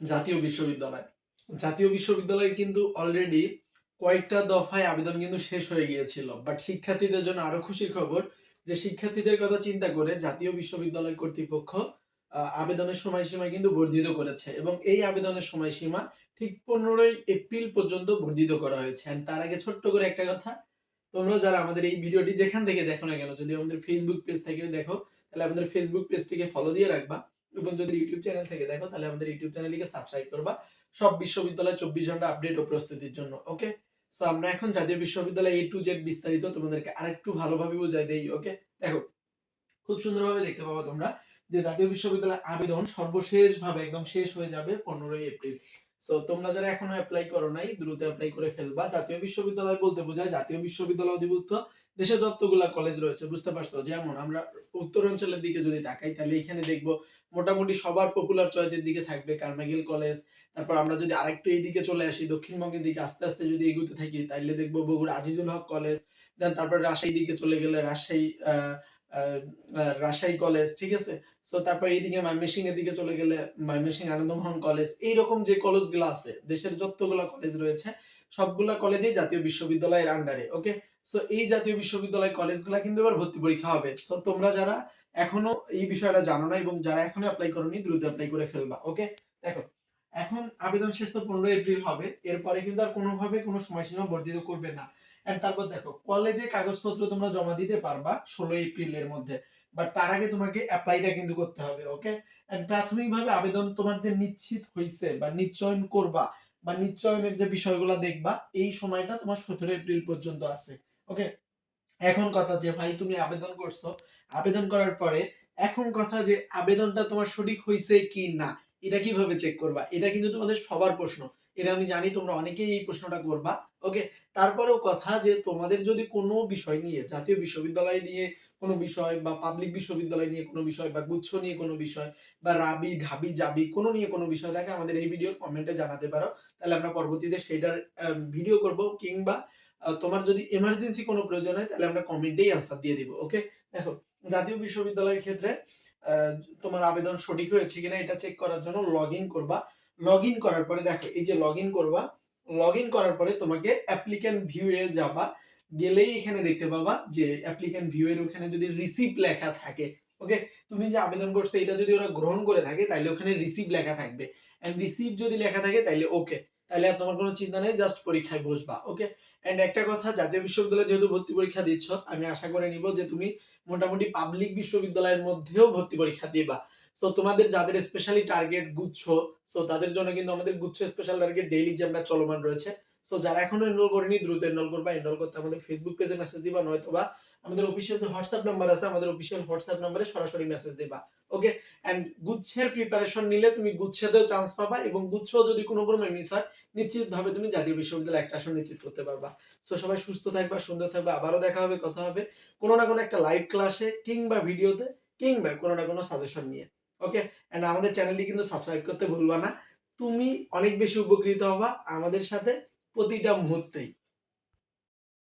জাতীয় বিশ্ববিদ্যালয়। জাতীয় বিশ্ববিদ্যালয়ে কিন্তু অলরেডি কয়েকটা দফায় আবেদন কিন্তু শেষ হয়ে গিয়েছিল। বাট শিক্ষার্থীদের জন্য আরও খুশির খবর যে শিক্ষার্থীদের কথা চিন্তা করে জাতীয় বিশ্ববিদ্যালয় কর্তৃপক্ষ আবেদনের সময়সীমা কিন্তু বর্ধিত করেছে। এবং এই আবেদনের সময়সীমা ঠিক পনেরোই এপ্রিল পর্যন্ত বর্ধিত করা হয়েছে। তার আগে ছোট্ট করে একটা কথা তোমরা যারা আমাদের এই ভিডিওটি যেখান থেকে দেখো না কেন, যদি আমাদের ফেসবুক পেজ থেকে দেখো, তাহলে আমাদের ফেসবুক পেজটিকে ফলো দিয়ে রাখবা। এবং যদি ইউটিউব চ্যানেল থেকে দেখো, তাহলে আমাদের ইউটিউব চ্যানেলটিকে সাবস্ক্রাইব করবা। সব বিশ্ববিদ্যালয় চব্বিশ ঘণ্টা আপডেট ও প্রস্তুতির জন্য ওকে সো আমরা এখন জাতীয় বিশ্ববিদ্যালয় এ টু জেড বিস্তারিত তোমাদেরকে আরেকটু ভালোভাবে বোঝাই দেই ওকে দেখো, খুব সুন্দরভাবে দেখতে পাবা তোমরা যে জাতীয় বিশ্ববিদ্যালয় আবেদন সর্বশেষ ভাবে একদম শেষ হয়ে যাবে পনেরোই এপ্রিল। সো তোমরা যারা এখনও অ্যাপ্লাই করো নাই, দ্রুত অ্যাপ্লাই করে ফেলবা। জাতীয় বিশ্ববিদ্যালয় বলতে বোঝায় জাতীয় বিশ্ববিদ্যালয় অধিভুক্ত দেশে যতগুলা কলেজ রয়েছে, বুঝতে পারছ? যেমন আমরা উত্তরাঞ্চলের দিকে যদি তাকাই, তাহলে এখানে দেখব মোটামুটি সবার পপুলার চয়েসের দিকে থাকবে কার্মাগিল কলেজ তারপর আমরা যদি আরেকটু এই দিকে চলে আসি, দক্ষিণবঙ্গের দিকে আস্তে আস্তে যদি এগুতে থাকি, তাইলে দেখব বগুড়া আজিজুল হক কলেজ দেন তারপর রাজশাহী দিকে চলে গেলে রাজশাহী রাজশাহী কলেজ ঠিক আছে? সো তারপর এইদিকে ময়মনসিং এর দিকে চলে গেলে ময়মনসিং আনন্দমোহন কলেজ এইরকম যে কলেজগুলো আছে, দেশের যতগুলো কলেজ রয়েছে সবগুলা কলেজেই জাতীয় বিশ্ববিদ্যালয়ের আন্ডারে ওকে সো এই জাতীয় বিশ্ববিদ্যালয় কলেজগুলো কিন্তু এবার ভর্তি পরীক্ষা হবে। সো তোমরা যারা এখনও এই বিষয়টা জানো না এবং যারা এখনও অ্যাপ্লাই করোনি, দ্রুত অ্যাপ্লাই করে ফেলবা ওকে দেখো, এখন আবেদন শেষ তো পনেরো এপ্রিল হবে, এরপরে কিন্তু আর কোনোভাবে কোনো সময়সীমা বর্ধিত করবে না। এন্ড তারপর দেখো, কলেজে কাগজপত্র তোমরা জমা দিতে পারবা ষোলো এপ্রিলের মধ্যে বাট তার আগে তোমাকে অ্যাপ্লাইটা কিন্তু করতে হবে ওকে এন্ড প্রাথমিকভাবে আবেদন তোমার যে নিশ্চিত হয়েছে বা নিশ্চয়ন করবা বা নিশ্চয়নের যে বিষয়গুলো দেখবা, এই সময়টা তোমার সতেরো এপ্রিল পর্যন্ত আছে। ওকে এখন কথা যে, ভাই, তুমি আবেদন করছ। আবেদন করার পরে এখন কথা যে, আবেদনটা তোমার সঠিক হয়েছে কি না? এটা কীভাবে চেক করবা? এটা কিন্তু তোমাদের সবার প্রশ্ন। এটা আমি জানি, তোমরা অনেকেই এই প্রশ্নটা করবা। ওকে তারপরেও কথা যে, তোমাদের যদি কোনো বিষয় নিয়ে, জাতীয় বিশ্ববিদ্যালয় নিয়ে কোনো বিষয় বা পাবলিক বিশ্ববিদ্যালয় নিয়ে কোনো বিষয় বা গুচ্ছ নিয়ে কোনো বিষয় বা রাবি, ঢাবি, জাবি কোনো নিয়ে কোনো বিষয় থাকে, আমাদের এই ভিডিওর কমেন্টে জানাতে পারো। তাহলে আমরা পরবর্তীতে সেটার ভিডিও করব কিংবা তোমার যদি এমার্জেন্সি কোনো প্রয়োজন হয়, তাহলে আমরা কমেন্টেই আনসার দিয়ে দিব ওকে দেখো, জাতীয় বিশ্ববিদ্যালয়ের ক্ষেত্রে তোমার আবেদন সঠিক হয়েছে কিনা এটা চেক করার জন্য লগ ইন করবা। লগ ইন করার পরে দেখো, এই যে লগ ইন করবা লগ ইন করার পরে তোমাকে অ্যাপ্লিক্যান্ট ভিউ এ যাবা। গেলেই এখানে দেখতে পাবা যে অ্যাপ্লিক্যান্ট ভিউ এর ওখানে যদি রিসিভ লেখা থাকে ওকে তুমি যে আবেদন করছ, এটা যদি ওরা গ্রহণ করে থাকে তাহলে ওখানে রিসিভ লেখা থাকবে। এন্ড রিসিভ যদি লেখা থাকে তাহলে ওকে তাহলে আর তোমার কোনো চিন্তা নেই জাস্ট পরীক্ষায় বসবা ওকে এন্ড একটা কথা, জাতীয় বিশ্ববিদ্যালয়ে যেহেতু ভর্তি পরীক্ষা দিচ্ছ, আমি আশা করে নিব যে তুমি মোটামুটি পাবলিক বিশ্ববিদ্যালয়ের মধ্যেও ভর্তি পরীক্ষা দিবা। সো তোমাদের যাদের স্পেশালি টার্গেট গুচ্ছ সো তাদের জন্য কিন্তু আমাদের গুচ্ছ স্পেশাল টার্গেট ডেইলি এক্সামটা চলমান রয়েছে সো যারা এখনও এনরোল করেনি, দ্রুত এনরোল করবা। এনরোল করতে আমাদের ফেসবুক পেজে মেসেজ দিবা, নয়তোবা আমাদের অফিসিয়াল যে হোয়াটসঅ্যাপ নাম্বার আছে, আমাদের অফিসিয়াল হোয়াটসঅ্যাপ নাম্বারে সরাসরি মেসেজ দিবা। ওকে এন্ড গুচ্ছের প্রিপারেশন নিলে তুমি গুচ্ছেতেও চান্স পাবা এবং গুচ্ছ যদি কোনো কোনো মিস হয়, নিশ্চিতভাবে তুমি জাতীয় বিশ্ববিদ্যালয়ে একটা আসন নিশ্চিত করতে পারবা। সো সবাই সুস্থ থাকবা, সুন্দর থাকবা। আবারও দেখা হবে, কথা হবে কোনো না কোনো একটা লাইভ ক্লাসে কিংবা ভিডিওতে কিংবা কোনো না কোনো সাজেশন নিয়ে। ওকে এন্ড আমাদের চ্যানেলটি কিন্তু সাবস্ক্রাইব করতে ভুলবা না। তুমি অনেক বেশি উপকৃত হবা আমাদের সাথে। প্রতিটা মুহূর্তেই।